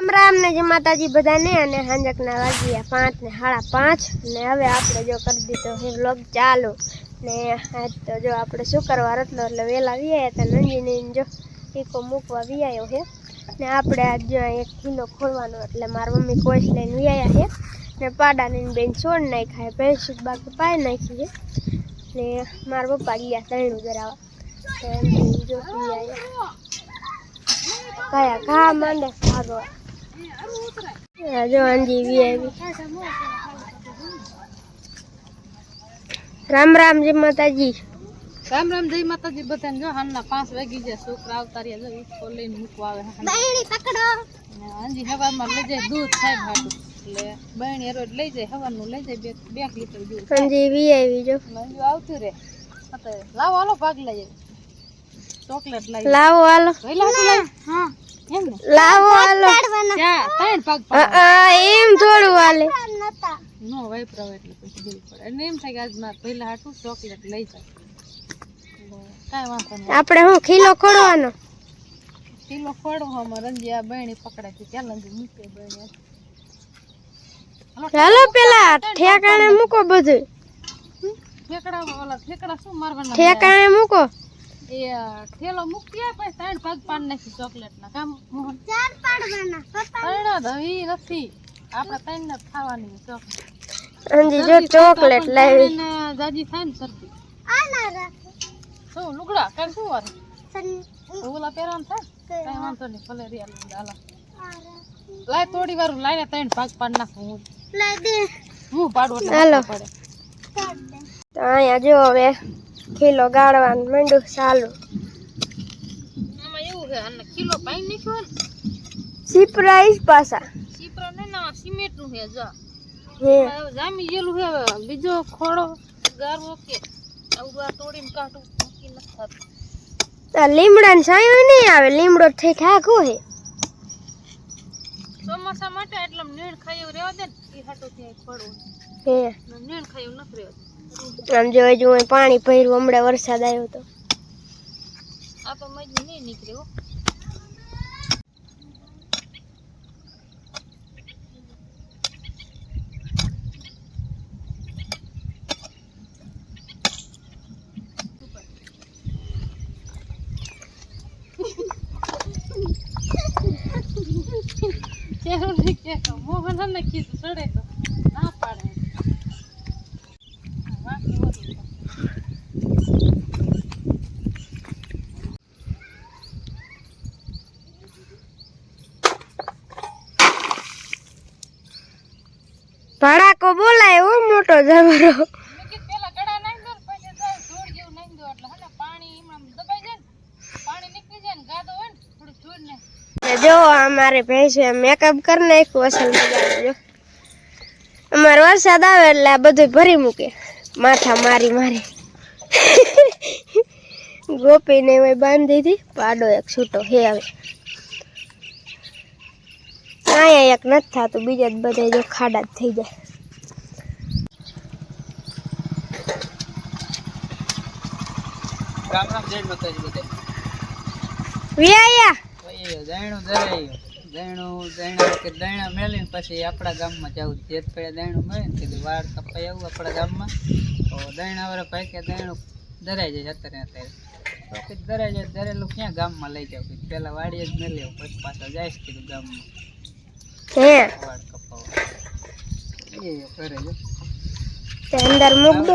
રામ રામ ને જય માતાજી બધાને અને હાંજકના વાગ્યા પાંચ ને સાડા પાંચ ને હવે આપણે જો કરી દીધો છે વ્લોગ ચાલુ. ને આજ તો જો આપણે શુક્રવાર હતો એટલે વહેલા વ્યાયા હતા નંદીની જો ટીકો મૂકવા વ્યાયો છે ને આપણે આજ જો અહીં એક કિલો ખોલવાનો, એટલે મારી મમ્મી કોઈશ લઈને વ્યાયા છે ને પાડાની બેન છોડ નાખ્યા છે ભેંસું બાકી પાઈ નાખી છે ને મારા પપ્પા ગયા તૈણું કરાવવા તો એમ જો વ્યાયા કયા ઘા માંડે ભાગવા આ જો અંજી વી રામ રામ જી માતાજી. રામ રામ જય માતાજી બધાને જો હાલના પાંચ વાગી જાય છોકરા આવતા રહ્યા જો ઈકો લઈને મૂકવા આવે. બહેણી પકડો. હાંજી હવારમાં લઈ જાય દૂધ થાય હાટું. એટલે બહેણી રોજ લઈ જાય હવાનું લઈ જાય બે બે લીટર દૂધ. અંજી વી આવી જો. મંજુ આવતું રે લાવો હાલો ભાગ લઈ જાય ચોકલેટ લાવો હાલો. પહેલા હા. લાવો હાલો. એમ થોડું હાલે. નો વાપરાવ એટલે પછી દેવું પડે. અને એમ થાય કે આજ મારે પહેલા હાટું ચોકલેટ લઈ જાય. કાંઈ વાંધો નહીં. આપણે હું ખીલો ખોડવાનો ખીલો ખોડવો અમારે. રંજી આ બહેણી પકડાય છે. ચાલ રંજી મૂકે બહેણી ચાલો પેલા ઠેકાણે મૂકો બધું. ઠેકડા ઓલા ઠેકડા શું મારવાના ઠેકાણે મૂકો. એ અ, મૂકી આપ, ત્રણ ભાગ પાડી નાખી ચોકલેટ ના કામ મોહન. ચાર પાડવાના. ત્રણ જ નથી. આપણે ત્રણ જ ખાવાની ચોકલેટ. અંજી જો ચોકલેટ લાવી. જાજી થાય ને શરદી શું લુગડા? કાલ શું વાર? ઓલા પહેરવાનું થાય? કઈ વાંધો નહીં ભલે રિયા લુગડા હાલો. લાય થોડી વાર લાઈને ત્રણ ભાગ પાડ નાખું હું. હું પાડું એટલે હાલો. પડે. તો અહીંયા જો હવે ખીલો ગાળવાનું. મંડું ચાલુ. આમાં એવું છે અને કિલો પાઈ નાખ્યો ને. સીપરા ને ના સિમેન્ટનું છે જો. હે. જામી ગયેલું બીજો ખોડો ગારવો કે. આવું આ તોડીને કાઢું નક્કી નથી થતું આ લીમડા ને સાયો નહીં આવે લીમડો થઈ ઠાકો હે. ચોમાસા માટે એટલે નીણ ખાયું રહેવા દે ને એ હાટું ત્યાં ખોડવું હે. નીણ ખાયું નથી રહેવા આમ જો હજુ પાણી ભર્યું, હમણાં વરસાદ આવ્યો તો. આ તો મજ નહીં નીકળે હો કેવું નહીં મોહન કીધું ચડે તો ના પાડે હા, વાંકી ઓલું. ભડાકો બોલાય એવો મોટો જબરો. જો અમારે ભેંસે મેકઅપ કરી નાખ્યું અસલ જો. અમારે વરસાદ આવે એટલે આ બધું ભરી મૂકે. માથા મારી મારી. ગોપીને મેં બાંધી હતી પાડો એક છૂટો. હે હવે. અહીંયા એક નથી થતું. બીજા જ બધા જો ખાડા જ થઈ જાય. રામ રામ જય માતાજી બધા વ્યાયા. દૈણું દરાયું દૈણું દૈણા કે દહીણા મેળીને પછી આપણા ગામમાં જવું જેત પડે દૈણું મળે ને કીધું વાળ કપાઈ આવું આપણા ગામમાં. તો વાળા ભાઈ કે દૈણું દરાઈ જાય અત્યારે અત્યારે. તો દરાઈ જાય ધરેલું ક્યાં ગામમાં લઈ જાવ કીધું પેલા વાડીએ જ મેલી આવું પછી પાછા જાય કીધું ગામમાં. વાળ કપાવવા. એ કરે જો અંદર મૂક દો.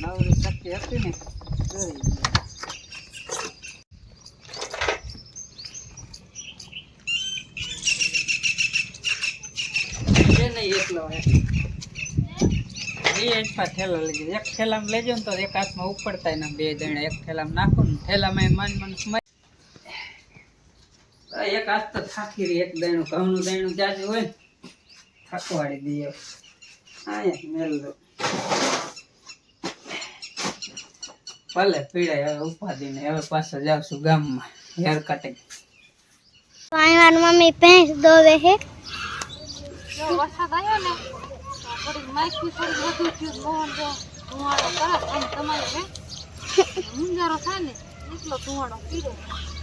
નવરી શક્તિ હતી ને ગઈ. એ એકલો હે. એ એક પા થેલો લઈ. એક થેલામાં લેજો ને તો એક હાથમાં ઉપડતા ને બે જણા. એક થેલામાં નાખો ને થેલામાં મન મન સ્માય. એક હાથ તો થાકી રહી એક દયણું ઘઉંનું દયણું જાજુ હોય થાકવાડી દઈએ અહીંયા મેલ દો. ભલે પીડાય હવે ઉપાધીને હવે પાછા જાઉં છું ગામમાં હેર કટિંગ પાણી મમ્મી ભેંસ દોવે હે જો વરસાદ આવ્યો ને થોડીક માખી થોડીક વધુ થયું મોહન જો ધુવાડો કરે આમ તમારે મુંજારો થાય ને એટલો ધુવાડો પીડે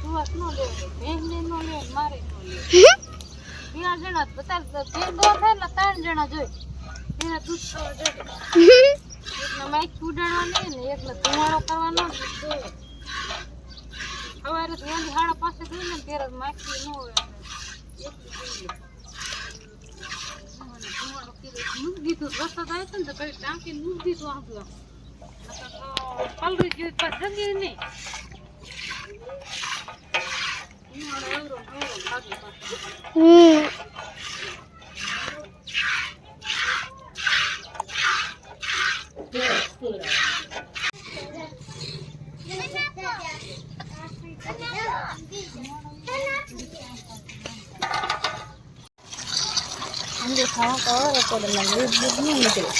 ધુવાસ ન લેવો ભેંસને ન લે મારે ન લે. જણા બતાવે તો ભેગો થાય ને ત્રણ જણા જોઈ એને દૂધ ખાવા જોઈએ એકને ઉડાડવાની ને એકને ધુમાડો કરવાનો ને સવારે તો સાડા પાંચે થઈ ને ત્યારે માખી ન હોય અને એકલી જોઈએ. અને ધુમાડો કર્યો. મૂકી દીધું વરસાદ આવ્યો હતો ને તો કઈ ટાંકી મૂકી દીધું આપણો નકર તો પલળી ગયું તો જગ્યાએ નહીં ધુમાડો એવડો એવડો લાગે પાછો. હમ અંદે ખાવા કવર પડે ને દૂધ દૂધ નહીં નીકળે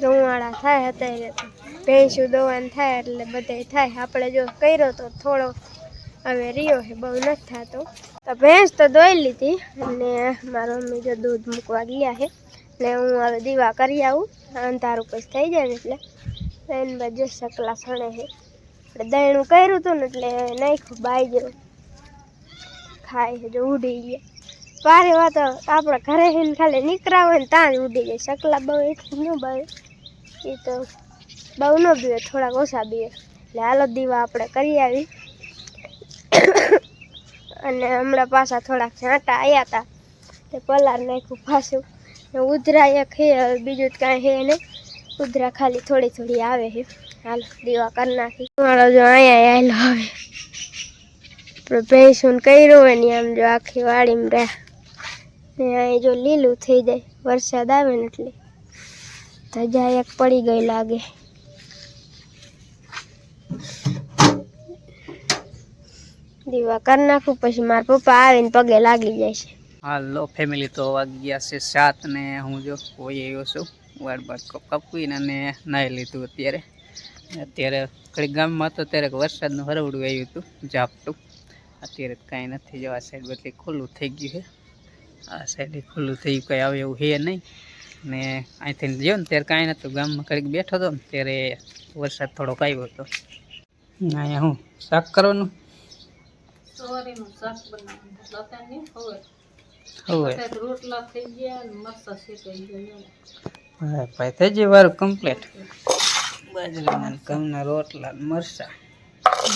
ધુમાડા થાય અત્યારે તો. ભેંસું દોવાનું થાય એટલે બધે થાય. આપણે જો કર્યો તો થોડો હવે રહ્યો છે, બહુ નથી થતો. તો ભેંસ તો દોઈ લીધી અને મારા મમ્મી જો દૂધ મૂકવા ગયા છે, ને હું હવે દીવા કરી આવું. અંધારું પછી થઈ જાય ને એટલે. એને બાજુ સકલા સણે છે. આપણે દહીણું કર્યું હતું ને એટલે નાખ્યું બાઈ જેવું ખાય જો ઉડી ગયા. પારે વાત આપણે ઘરે જઈને ખાલી નીકળ્યા હોય ને ત્યાં જ ઉડી જાય. સકલા બહુ એટલું ન બાવે એ તો બહુ ન બીવે, થોડાક ઓછા બીવે. એટલે હાલો દીવા આપણે કરી આવી. અને હમણાં પાછા થોડાક છાંટા આવ્યા હતા તે પલાર નાખ્યું પાછું. ને ઉધરા એક હે બીજું જ કાંઈ હે નહીં. ઉધરા ખાલી થોડી થોડી આવે છે હાલો દીવા કરી નાખી. મારો જો અહીંયા આવેલો હવે. આપણે ભેંસું કર્યું હોય આમ જો આખી વાડીમાં રહ્યા ને અહીં જો લીલું થઈ જાય. વરસાદ આવે ને એટલે ધજા એક પડી ગઈ લાગે. દીવા કરી નાખું પછી મારા પપ્પા આવીને પગે લાગી જાય છે. હાલો ફેમિલી તો વાગી ગયા છે સાત ને હું જો કોઈ આવ્યો છું. વાડ બાદ કપવીને અને નાહી લીધું અત્યારે. અત્યારે ઘડી ગામમાં હતો ત્યારે વરસાદનું હરવડું આવ્યું હતું ઝાપટું. અત્યારે કાંઈ નથી જો આ સાઈડ બધી ખુલ્લું થઈ ગયું છે. આ સાઈડ ખુલ્લું થઈ ગયું કંઈ આવે એવું છે નહીં. ને અહીંથી ગયો ને ત્યારે કાંઈ નહોતું ગામમાં ઘડીક બેઠો હતો ને ત્યારે વરસાદ થોડોક આવ્યો હતો. અહીંયા હું શાક કરવાનું? રોટલા થઈ ગયા મસ્ત થઈ વારું કમ્પ્લીટ બાજરાના ઘઉંના રોટલા મરસા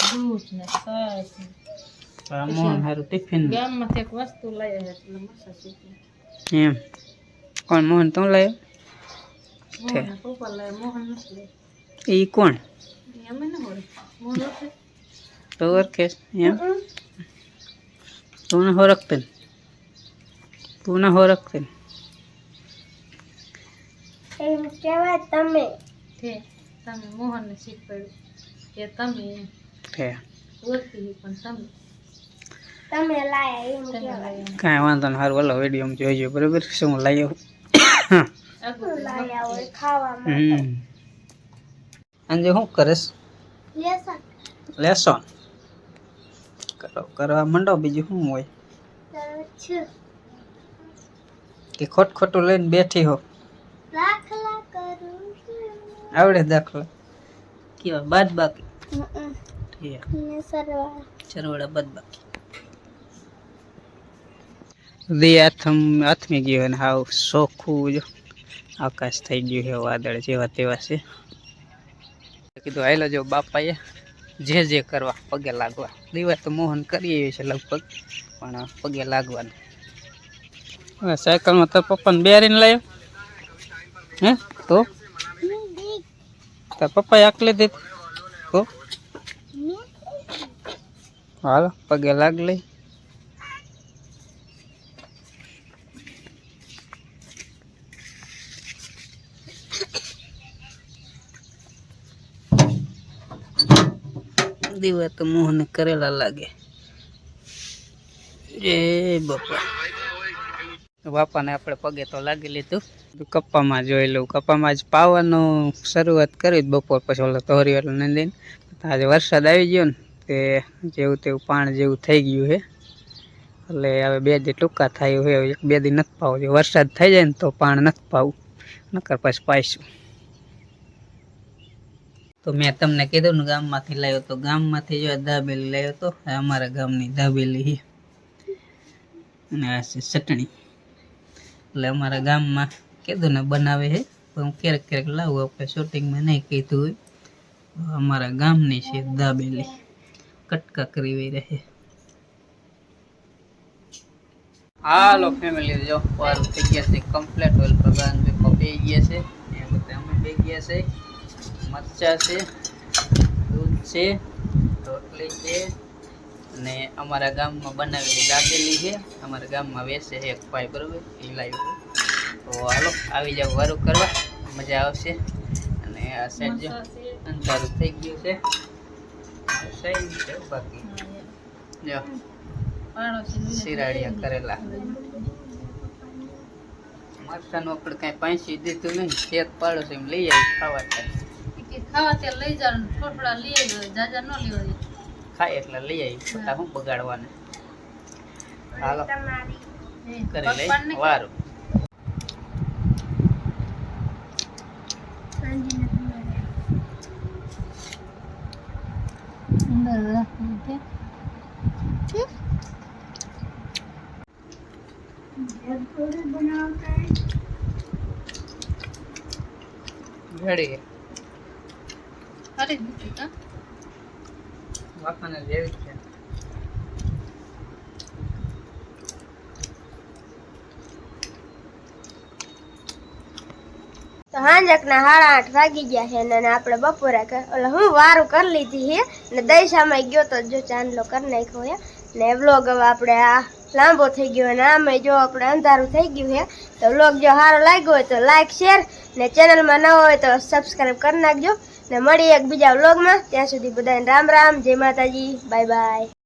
દૂધ ને છાશ મોહન હારું ટિફિન. ગામમાંથી એક વસ્તુ લાવ્યા એટલે મસ્ત શેકી. એમ. કોણ મોહન તું લાવ્યો મોહન પપ્પા લાવ્યા મોહન નથી એ કોણ? તો ઓળખેસ એમ? તું ના હોરખતે તું ના હોરખતે એમ કહેવાય તમે? તમે મોહનને શીખવાડ્યું કે તમે ઓળખી પણ તમે તમે લાયા એમ કહેવાય. કાંઈ વાંધો નહીં હારું ઓલો વીડિયો જોઈજો બરાબર? શું લાવ્યો આગળ લાયા હોય ખાવા હમ. અંજે શું કરીશ લેસન. લેસન? કરો કરવા માંડો બીજું શું હોય? કે ખોટ ખોટું લઈને બેઠી હો. આવડે દાખલા. કેવા બાદ બાકી? સરવાળા. સરવાળા બાદ બાકી. દે આથમ આથમી ગયો અને હાવ ચોખ્ખું જો. આકાશ થઈ ગયું છે વાદળ જેવા તેવા છે. કીધું આવેલો જો બાપાએ જે જે કરવા પગે લાગવા. દીવા તો મોહન કરી આવ્યું છે લગભગ પણ પગે લાગવાનું. સાયકલમાં તો પપ્પાને બેરીને લાવ્યો હે તો? તાર પપ્પાએ આકલી દે તો? હાલો, પગે લાગ લઈ દીવા તો મોહન કરેલા લાગે. જય બાપા. બાપાને આપણે પગે તો લાગી લીધું. કપ્પામાં જોઈ લઉં. કપ્પામાં જ પાવાનું શરૂઆત કરી બપોર પછી ઓલો તોરી એટલે નંદીને. આજે વરસાદ આવી ગયો ને, તે જેવું તેવું પાણ જેવું થઈ ગયું છે. એટલે હવે બે દી ટૂંકા થાય હોય એક બે દી નથી પાવું. જો વરસાદ થઈ જાય ને તો પાણ નથી પાવું. નકર પછી પાઈશું. તો મેં તમને કીધું ને ગામમાંથી લાવ્યો તો ગામમાંથી જો દાબેલી લાવ્યો તો અમારા ગામની દાબેલી અને આ છે ચટણી. એટલે અમારા ગામમાં કીધું ને બનાવે છે. પણ હું ક્યારેક ક્યારેક લાવું, આપણે શૂટિંગમાં નહીં કીધું હોય. તો અમારા ગામની છે દાબેલી. કટકા કરી વઈ રહે હાલો ફેમિલી જો વારું થઈ ગયા છે કમ્પ્લીટ ઓઇલ પ્રધાન બે બે ગયા છે. એ બધા અમે બે ગયા છે. મરચા છે, દૂધ છે, રોટલી છે. અને અમારા ગામમાં બનાવેલી દાબેલી છે. અમારા ગામમાં વેચે છે એક ભાઈ, બરોબર? એ લાવ્યું. તો હાલો આવી જાવ વારું કરવા. મજા આવશે. અને આ સાઈડ જો અંધારું થઈ ગયું છે. સાઈડ છે બાકી. જો શિરાડિયા કરેલા. મરચાનું આપણે કાંઈ પાંચી દીધું નહીં. શેક પાડો છે એમ લઈ આવી ખાવા થાય. ખાવા ત્યાં લઈ જાવ થોડા લઈ આવ્યો જાજા ન લેવા ખાય એટલે લઈ આવી ખોટા હું બગાડવાને. હાલો. કરી લઈ વારું. રેડી અરે વાપાને જેવી તો હાંજકના આઠ વાગી ગયા છે અને આપણે બપોરે એટલે હું વારું કરી લીધી છે ને દૈશામાં ગયો તો જો ચાંદલો કરી નાખ્યો છે ને વ્લોગ હવે આપણે આ લાંબો થઈ ગયો અને આમે જો આપણે અંધારું થઈ ગયું છે તો વ્લોગ જો સારો લાગ્યો હોય તો લાઈક શેર ને ચેનલમાં ન હોય તો સબસ્ક્રાઈબ કરી નાખજો ને મળીએ એક બીજા વ્લોગમાં. ત્યાં સુધી બધાને રામ રામ, જય માતાજી બાય બાય